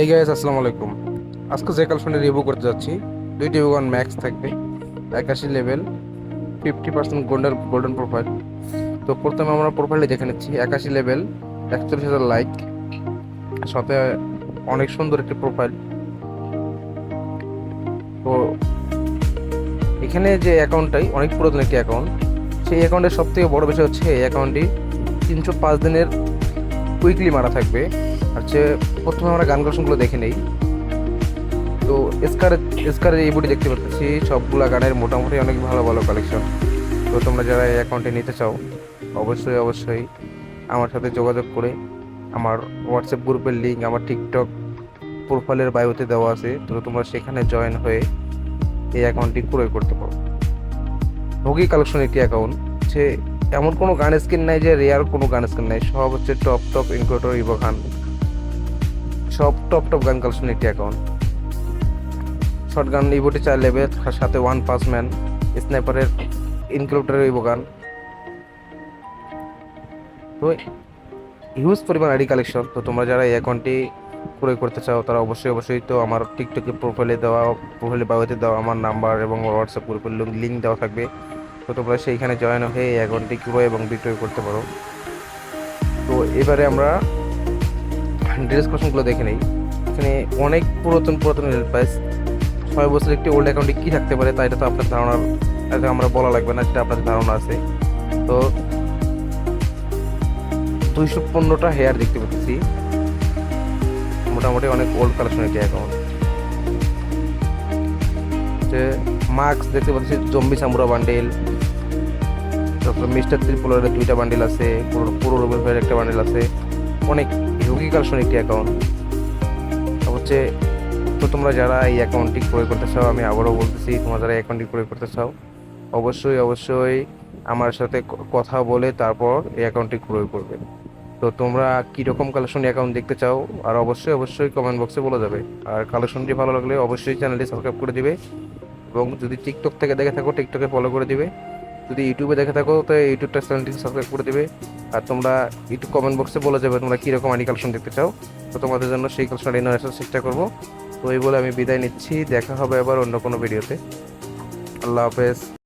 এই গাইস আসসালামু আলাইকুম। আজকে যে কালেকশনে রিভিউ করতে যাচ্ছি, দুইটি ওয়ান ম্যাক্স থাকবে, একাশি level fifty percent golden golden profile তো প্রথমে আমরা প্রোফাইলটি দেখে নিচ্ছি, একাশি লেভেল একচল্লিশ হাজার লাইক সাথে অনেক সুন্দর একটি প্রোফাইল তো এখানে যে অ্যাকাউন্টটাই অনেক পুরাতন একটি অ্যাকাউন্ট সেই অ্যাকাউন্টের সব থেকে বড় বিষয় হচ্ছে, এই অ্যাকাউন্টটি তিনশো পাঁচ দিনের উইকলি মারা থাকবে। আর হচ্ছে প্রথমে আমরা গান কালেকশনগুলো দেখে নেই। তো স্কার স্কারের এই বডি দেখতে পাচ্ছি, সবগুলা গানের মোটামুটি অনেক ভালো ভালো কালেকশন তো তোমরা যারা এই অ্যাকাউন্টে নিতে চাও, অবশ্যই অবশ্যই আমার সাথে যোগাযোগ করে আমার হোয়াটসঅ্যাপ গ্রুপের লিঙ্ক আমার টিকটক প্রোফাইলের বায়োতে দেওয়া আছে। তো তোমরা সেখানে জয়েন হয়ে এই অ্যাকাউন্টটি ক্রয় করতে পারো। ভোগী কালেকশন একটি অ্যাকাউন্ট সে এমন কোনো গান স্কিন নাই যে রেয়ার কোনো গান স্কিন নাই, সব হচ্ছে টপ টপ ইনক্লুডার ইভো গান সব টপ টপ গান কালেকশন একটি অ্যাকাউন্ট শর্ট গান ইভোটি চার লেবে সাথে ওয়ান পাস ম্যান স্নাইপারের ইনক্লুডারের ইভো গান। তো হিউজ পরিমাণ আইডি কালেকশন তো তোমরা যারা এই অ্যাকাউন্টটি ক্রয় করতে চাও, তারা অবশ্যই অবশ্যই তো আমার টিকটকে প্রোফাইলে দেওয়া প্রোফাইলে বায়োতে দেওয়া আমার নাম্বার এবং হোয়াটসঅ্যাপ গ্রুপের লিঙ্ক দেওয়া থাকবে। তো তোমরা সেইখানে জয়েন হয়ে এই অ্যাকাউন্টটি ক্রয় এবং বিক্রয় করতে পারো। তো এবারে আমরা ড্রেস কোশনগুলো দেখে নেই। এখানে অনেক পুরাতন পুরাতন প্রাইস ছয় বছর একটি ওল্ড অ্যাকাউন্টে কী থাকতে পারে তা এটা তো আপনার ধারণার এটা আমরা বলা লাগবে না, সেটা আপনাদের ধারণা আছে। তো দুইশো পনেরোটা হেয়ার দেখতে পাচ্ছি। মোটামুটি অনেক ওল্ড কালেকশন একটি অ্যাকাউন্ট মাস্ক দেখতে পাচ্ছি, জম্বি সামুরা বান্ডেল তারপরে মিস্টার ত্রিপুলের দুইটা বান্ডেল আছে, পুরো পুরো রবির একটা বান্ডেল আছে। অনেক হিউগি কালেকশন একটি অ্যাকাউন্ট হচ্ছে, তো তোমরা যারা এই অ্যাকাউন্টটি ক্রয় করতে চাও, আমি আবারও বলতেছি, তোমরা যারা অ্যাকাউন্টটি ক্রয় করতে চাও, অবশ্যই অবশ্যই আমার সাথে কথা বলে তারপর এই অ্যাকাউন্টটি ক্রয় করবে। তো তোমরা কীরকম কালেকশন অ্যাকাউন্ট দেখতে চাও, আর অবশ্যই অবশ্যই কমেন্ট বক্সে বলে যাবে। আর কালেকশনটি ভালো লাগলে অবশ্যই চ্যানেলটি সাবস্ক্রাইব করে দিবে এবং যদি টিকটক থেকে দেখে থাকো টিকটকে ফলো করে দিবে। যদি ইউটিউবে দেখে থাকো, তো ইউটিউবটা চ্যানেলটি সাবস্ক্রাইব করে দেবে। আর তোমরা ইউটিউব কমেন্ট বক্সে বলে যাবে তোমরা কীরকম আনি কালেকশন দেখতে চাও। তো তোমাদের জন্য সেই কালেকশন এনে আসার চেষ্টা করব। তো এই বলে আমি বিদায় নিচ্ছি। দেখা হবে আবার অন্য কোনো ভিডিওতে আল্লাহ হাফেজ।